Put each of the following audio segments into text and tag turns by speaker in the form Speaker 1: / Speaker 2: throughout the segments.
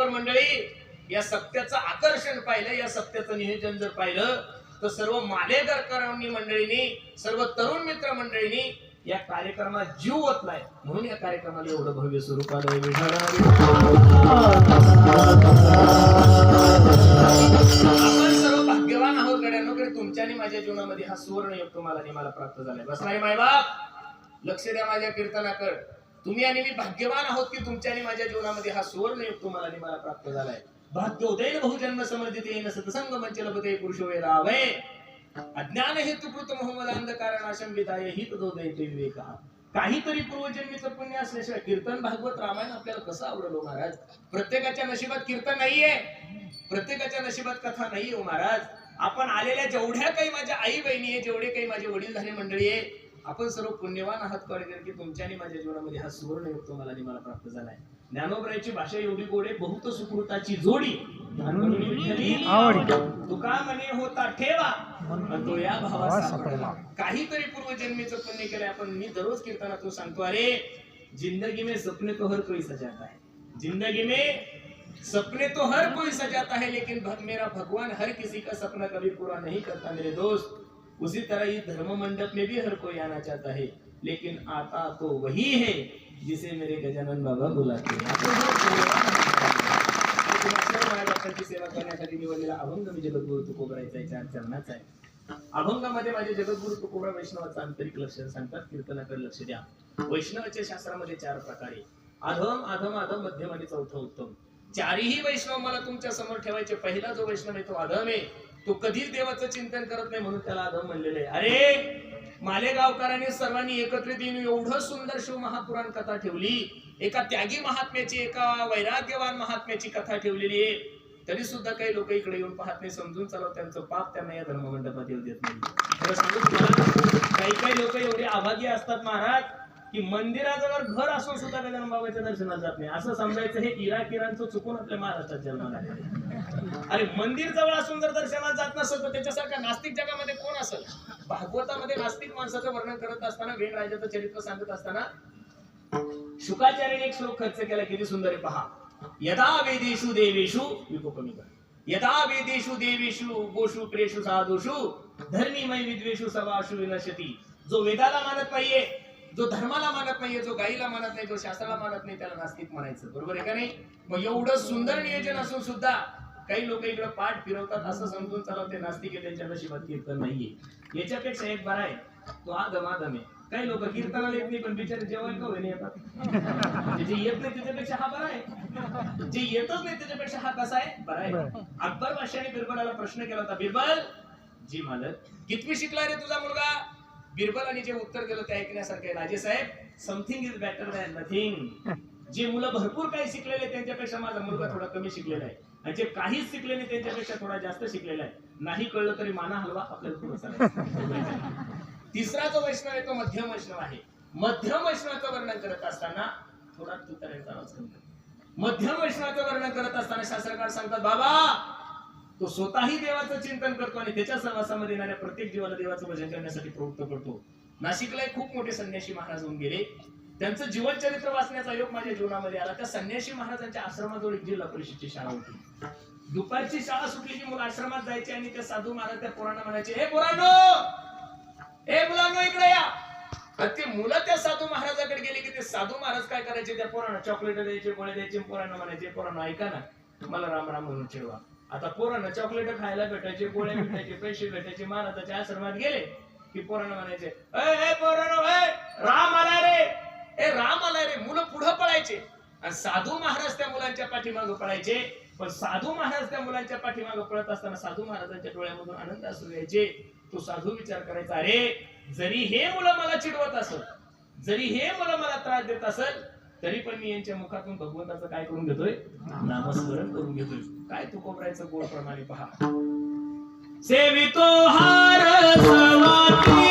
Speaker 1: देवकर मंडळी या सत्याचं आकर्षण पाहिलं या सत्याचं नियोजन जर पाहिलं तर सर्व मालेकरांनी मंडळींनी सर्व तरुण मित्र मंडळींनी या कार्यक्रमात जीव ओतलाय. म्हणून या कार्यक्रमाला एवढं भव्य स्वरूप आपण सर्व भाग्यवान आहोत गड्यानो कडे तुमच्या आणि माझ्या जीवनामध्ये हा सुवर्ण योग तुम्हाला मला प्राप्त झालाय. बसलाय मायबाप? लक्ष द्या माझ्या कीर्तनाकड. तुम्ही आणि मी भाग्यवान आहोत की तुमच्या आणि माझ्या जीवनामध्ये हा सुवर्ण तुम्हाला आणि मला प्राप्त झालाय. भाग्य उदयन बहुजन्म समर्थित येईन सतसंग मंच लभते पुरुष वेदावय अज्ञान हेतु कृत मोहम्मद अंधकार नाशम विदाय हित दोदयते विवेक. काहीतरी पूर्वजन्मीचं पुण्य असल्याशिवाय कीर्तन भागवत रामायण आपल्याला कसं आवडलो हो महाराज? प्रत्येकाच्या नशिबात कीर्तन नाहीये. प्रत्येकाच्या नशिबात कथा नाहीये हो महाराज. आपण आलेल्या जेवढ्या काही माझ्या आई बहिणी आहे जेवढे काही माझे वडील झाले मंडळी आहे आपण सर्व पुण्यवान आहात कळकर की तुमच्या आणि माझ्या जीवनामध्ये हा सुवर्ण तुम्हाला मला प्राप्त झालाय. ज्ञानोबरायची भाषा एवढी गोड बहुत सुकृताची जोडी. तुका म्हणे होता ठेवा. तो या भावा सापडला. काहीतरी पूर्वजन्मीचं पुण्य केलंय. आपण मी दररोज कीर्तनातून सांगतो अरे जिंदगी में सपने तो हर कोई सजाता है. जिंदगी में सपने तो हर कोई सजाता है लेकिन मेरा भगवान हर किसी का सपना कभी पूरा नहीं करता मेरे दोस्त। उसी तरह ये धर्म मंडप में भी हर कोई आना चाहता है लेकिन आता तो वही है जिसे मेरे गजानन बाबा बुलाते सेवा करण्यासाठी निवडलेला अभंग मी जगद्गुरु चार चरणाचा आहे अभंगामध्ये माझे जगद्गुरु तुकोबरा वैष्णवाचं आंतरिक लक्ष सांगतात कीर्तनाकडे लक्ष द्या वैष्णवाच्या शास्त्रामध्ये चार प्रकारे अधम अधम अधम मध्यम आणि चौथं उत्तम चारही वैष्णव मला तुमच्यासमोर ठेवायचे. पहिला जो वैष्णव आहे तो अधम आहे. तो कधीच देवाचं चिंतन करत नाही म्हणून त्याला अधम म्हणलेलं आहे. अरे मालेगावकरांनी सर्वांनी एकत्रित येऊन एवढं सुंदर शिव महापुराण कथा ठेवली. एका त्यागी महात्म्याची एका वैराग्यवान महात्म्याची कथा ठेवलेली आहे. तरी सुद्धा काही लोक इकडे येऊन पाहत नाही समजून चालव त्यांचं पाप त्यांना या धर्ममंडपात येऊ देत नाही. काही काही लोक एवढे आभागी असतात महाराज. की मंदिराजवळ घर असून सुद्धा गजानन बाबाच्या दर्शनाला जात नाही. असं समजायचं हे इराक इराणचं चुकून आपल्या महाराष्ट्रात जन्माला अरे मंदिर जवळ असून जर दर्शनाला जात नसेल तर त्याच्यासारखा नास्तिक जगामध्ये कोण असेल? भागवतामध्ये नास्तिक माणसाचं वर्णन करत असताना वेण राजाचं चरित्र सांगत असताना शुकाचार्याने एक श्लोक खर्च केला किती सुंदर आहे पहा. यदा वेदेशु देवेशु विकोपमी यदा वेदेशु देवेशु गोषु प्रेषु साधुषु धर्मीमय विद्वेषु सवाषु विनशती जो वेदाला मानत नाहीये जो धर्माला मानत नाहीये जो गाईला मानत नाही जो शास्त्राला मानत नाही त्याला नास्तिक म्हणायचं. बरोबर आहे का नाही? मग एवढं सुंदर नियोजन असून सुद्धा काही लोक इकडे पाठ फिरवतात असं समजून चालवते नास्तिक आहे त्यांच्या नशिबात कीर्तन नाहीये. याच्यापेक्षा एक बरा आहे तो आदम आदम आहे. काही लोक कीर्तनाला येत नाही पण बिचारे जेवण का होईना येतात? म्हणजे जे येत नाही त्याच्यापेक्षा हा बरा आहे. जे येतच नाही त्याच्यापेक्षा हा कसा आहे? बरा आहे. अकबर बादशाने बिरबलाला प्रश्न केला होता बिरबल जी मालक कितवी शिकला रे तुझा मुलगा? बिरबलाने जे उत्तर दिलं ते ऐकण्यासारखे आहे. राजे साहेब something is better than nothing जे मुलं भरपूर काही शिकलेले त्यांच्यापेक्षा माझा मुलगा थोडा कमी शिकलेला आहे. आणि जे काहीच शिकले नाही त्यांच्यापेक्षा थोडा जास्त शिकलेला आहे. नाही कळलं तरी माना हलवा आपल्याला पुढे तिसरा जो वैष्णव आहे तो मध्यम वैष्णव आहे. मध्यम वैष्णवाचं वर्णन करत असताना थोडा तुताऱ्याचा आवाज मध्यम वैष्णवाचं वर्णन करत असताना शास्त्रकार सांगतात बाबा तो स्वतःही देवाचं चिंतन करतो आणि त्याच्या सहवासामध्ये येणाऱ्या प्रत्येक जीवाला देवाचं भजन करण्यासाठी प्रवृत्त करतो. नाशिकला एक खूप मोठे संन्यासी महाराज होऊन गेले. त्यांचं जीवनचरित्र वाचण्याचा योग माझ्या जीवनामध्ये आला. त्या संन्यासी महाराजांच्या आश्रमाजवळ एक जिल्हा परिषदची शाळा होती. दुपारची शाळा सुटली की मुलं आश्रमात जायचे आणि त्या साधू महाराज त्या पोरांना म्हणायचे हे पोरांनो! हे मुलांनो इकडे या! ते मुलं त्या साधू महाराजाकडे गेले की ते साधू महाराज काय करायचे? त्या पोरांना चॉकलेट द्यायचे गोळे द्यायचे पोरांना म्हणायचे पोरांना ऐका ना मला राम राम म्हणून ठेवा आता पोरांना चॉकलेट खायला भेटायचे गोळे भेटायचे पैसे भेटायचे महाराजाच्या आश्रमात गेले की पोरांना म्हणायचे "ए, ए, राम आला रे ए राम आला रे मुलं पुढं पळायचे. आणि साधू महाराज त्या मुलांच्या पाठीमागं पळायचे. पण साधू महाराज त्या मुलांच्या पाठीमागं पळत असताना साधू महाराजांच्या डोळ्यामधून आनंद असू यायचे तो साधू विचार करायचा अरे जरी हे मुलं मला चिडवत असत जरी हे मुलं मला त्रास देत असत तरी पण मी यांच्या मुखातून भगवंताचं काय करून घेतोय? नामस्मरण करून घेतोय. काय तू कोपरायचं गोड प्रमाणे पहा. सेवितो हार सवाती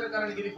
Speaker 1: ಸರ್ಕಾರ ನಿಗದಿ